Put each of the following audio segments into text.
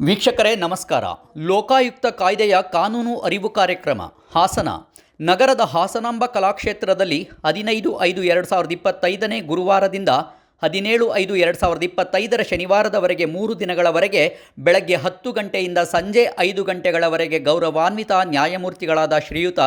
ವೀಕ್ಷಕರೇ, ನಮಸ್ಕಾರ. ಲೋಕಾಯುಕ್ತ ಕಾಯ್ದೆಯ ಕಾನೂನು ಅರಿವು ಕಾರ್ಯಕ್ರಮ, ಹಾಸನ. ನಗರದ ಹಾಸನಾಂಬ ಕಲಾಕ್ಷೇತ್ರದಲ್ಲಿ ಹದಿನೈದು ಐದು ಎರಡು ಸಾವಿರದ ಇಪ್ಪತ್ತೈದನೇ ಗುರುವಾರದಿಂದ ಹದಿನೇಳು ಐದು ಎರಡು ಸಾವಿರದ ಇಪ್ಪತ್ತೈದರ ಶನಿವಾರದವರೆಗೆ ಮೂರು ದಿನಗಳವರೆಗೆ ಬೆಳಗ್ಗೆ ಹತ್ತು ಗಂಟೆಯಿಂದ ಸಂಜೆ ಐದು ಗಂಟೆಗಳವರೆಗೆ ಗೌರವಾನ್ವಿತ ನ್ಯಾಯಮೂರ್ತಿಗಳಾದ ಶ್ರೀಯುತ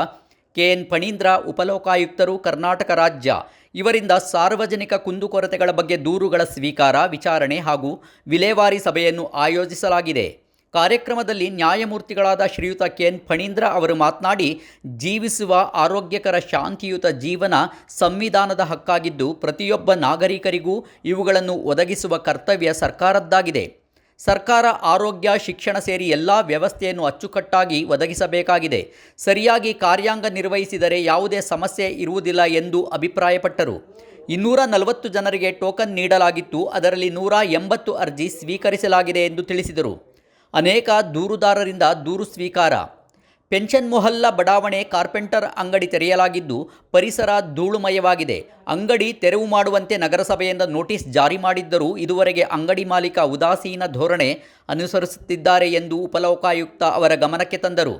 ಕೆ ಎನ್ ಫಣೀಂದ್ರ ಉಪಲೋಕಾಯುಕ್ತರು ಕರ್ನಾಟಕ ರಾಜ್ಯ. ಇವರಿಂದ ಸಾರ್ವಜನಿಕ ಕುಂದುಕೊರತೆಗಳ ಬಗ್ಗೆ ದೂರುಗಳ ಸ್ವೀಕಾರ, ವಿಚಾರಣೆ ಹಾಗೂ ವಿಲೇವಾರಿ ಸಭೆಯನ್ನು ಆಯೋಜಿಸಲಾಗಿದೆ. ಕಾರ್ಯಕ್ರಮದಲ್ಲಿ ನ್ಯಾಯಮೂರ್ತಿಗಳಾದ ಶ್ರೀಯುತ ಕೆ ಎನ್ ಫಣೀಂದ್ರ ಅವರು ಮಾತನಾಡಿ, ಜೀವಿಸುವ ಆರೋಗ್ಯಕರ ಶಾಂತಿಯುತ ಜೀವನ ಸಂವಿಧಾನದ ಹಕ್ಕಾಗಿದ್ದು ಪ್ರತಿಯೊಬ್ಬ ನಾಗರಿಕರಿಗೂ ಇವುಗಳನ್ನು ಒದಗಿಸುವ ಕರ್ತವ್ಯ ಸರ್ಕಾರದ್ದಾಗಿದೆ. ಸರ್ಕಾರ, ಆರೋಗ್ಯ, ಶಿಕ್ಷಣ ಸೇರಿ ಎಲ್ಲ ವ್ಯವಸ್ಥೆಯನ್ನು ಅಚ್ಚುಕಟ್ಟಾಗಿ ಒದಗಿಸಬೇಕಾಗಿದೆ. ಸರಿಯಾಗಿ ಕಾರ್ಯಾಂಗ ನಿರ್ವಹಿಸಿದರೆ ಯಾವುದೇ ಸಮಸ್ಯೆ ಇರುವುದಿಲ್ಲ ಎಂದು ಅಭಿಪ್ರಾಯಪಟ್ಟರು. ಇನ್ನೂರ ನಲವತ್ತು ಜನರಿಗೆ ಟೋಕನ್ ನೀಡಲಾಗಿತ್ತು. ಅದರಲ್ಲಿ ನೂರ ಎಂಬತ್ತು ಅರ್ಜಿ ಸ್ವೀಕರಿಸಲಾಗಿದೆ ಎಂದು ತಿಳಿಸಿದರು. ಅನೇಕ ದೂರುದಾರರಿಂದ ದೂರು ಸ್ವೀಕಾರ. ಪೆನ್ಷನ್ ಮೊಹಲ್ಲಾ ಬಡಾವಣೆ ಕಾರ್ಪೆಂಟರ್ ಅಂಗಡಿ ತೆರೆಯಲಾಗಿದ್ದು, ಪರಿಸರ ಧೂಳುಮಯವಾಗಿದೆ. ಅಂಗಡಿ ತೆರವು ಮಾಡುವಂತೆ ನಗರಸಭೆಯಿಂದ ನೋಟಿಸ್ ಜಾರಿ ಮಾಡಿದ್ದರೂ, ಇದುವರೆಗೆ ಅಂಗಡಿ ಮಾಲೀಕ ಉದಾಸೀನ ಧೋರಣೆ ಅನುಸರಿಸುತ್ತಿದ್ದಾರೆ ಎಂದು ಉಪಲೋಕಾಯುಕ್ತ ಅವರ ಗಮನಕ್ಕೆ ತಂದರು.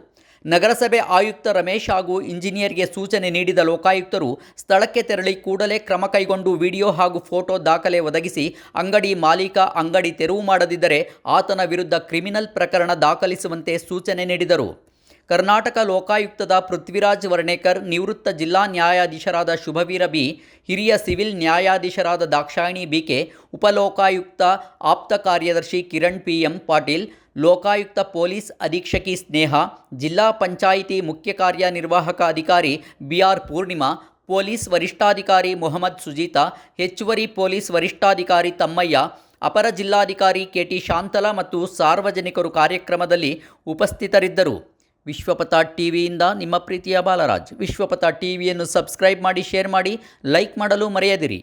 ನಗರಸಭೆ ಆಯುಕ್ತ ರಮೇಶ್ ಹಾಗೂ ಇಂಜಿನಿಯರ್ಗೆ ಸೂಚನೆ ನೀಡಿದ ಲೋಕಾಯುಕ್ತರು, ಸ್ಥಳಕ್ಕೆ ತೆರಳಿ ಕೂಡಲೇ ಕ್ರಮ ಕೈಗೊಂಡು ವಿಡಿಯೋ ಹಾಗೂ ಫೋಟೋ ದಾಖಲೆ ಒದಗಿಸಿ, ಅಂಗಡಿ ಮಾಲೀಕ ಅಂಗಡಿ ತೆರವು ಮಾಡದಿದ್ದರೆ ಆತನ ವಿರುದ್ಧ ಕ್ರಿಮಿನಲ್ ಪ್ರಕರಣ ದಾಖಲಿಸುವಂತೆ ಸೂಚನೆ ನೀಡಿದರು. ಕರ್ನಾಟಕ ಲೋಕಾಯುಕ್ತದ ಪೃಥ್ವಿರಾಜ್ ವರ್ಣೇಕರ್ ನಿವೃತ್ತ ಜಿಲ್ಲಾ ನ್ಯಾಯಾಧೀಶರಾದ ಶುಭವೀರ ಬಿ, ಹಿರಿಯ ಸಿವಿಲ್ ನ್ಯಾಯಾಧೀಶರಾದ ದಾಕ್ಷಾಯಿಣಿ ಬಿಕೆ ಉಪಲೋಕಾಯುಕ್ತ ಆಪ್ತ ಕಾರ್ಯದರ್ಶಿ Kiran P M Patil, Lokayukta police ಅಧೀಕ್ಷಕಿ Sneha, ಜಿಲ್ಲಾ ಪಂಚಾಯಿತಿ ಮುಖ್ಯ ಕಾರ್ಯನಿರ್ವಾಹಕ ಅಧಿಕಾರಿ ಬಿಆರ್ ಪೂರ್ಣಿಮಾ, ಪೊಲೀಸ್ ವರಿಷ್ಠಾಧಿಕಾರಿ ಮೊಹಮ್ಮದ್ ಸುಜೀತಾ, ಹೆಚ್ಚುವರಿ ಪೊಲೀಸ್ ವರಿಷ್ಠಾಧಿಕಾರಿ ತಮ್ಮಯ್ಯ, ಅಪರ ಜಿಲ್ಲಾಧಿಕಾರಿ ಕೆಟಿ ಶಾಂತಲಾ ಮತ್ತು ಸಾರ್ವಜನಿಕರು ಕಾರ್ಯಕ್ರಮದಲ್ಲಿ ಉಪಸ್ಥಿತರಿದ್ದರು. ವಿಶ್ವಪಥ ಟಿವಿಯಿಂದ ನಿಮ್ಮ ಪ್ರೀತಿಯ ಬಾಲರಾಜ್. ವಿಶ್ವಪಥ ಟಿವಿಯನ್ನು ಸಬ್ಸ್ಕ್ರೈಬ್ ಮಾಡಿ ಶೇರ್ ಮಾಡಿ ಲೈಕ್ ಮಾಡಲು ಮರೆಯದಿರಿ.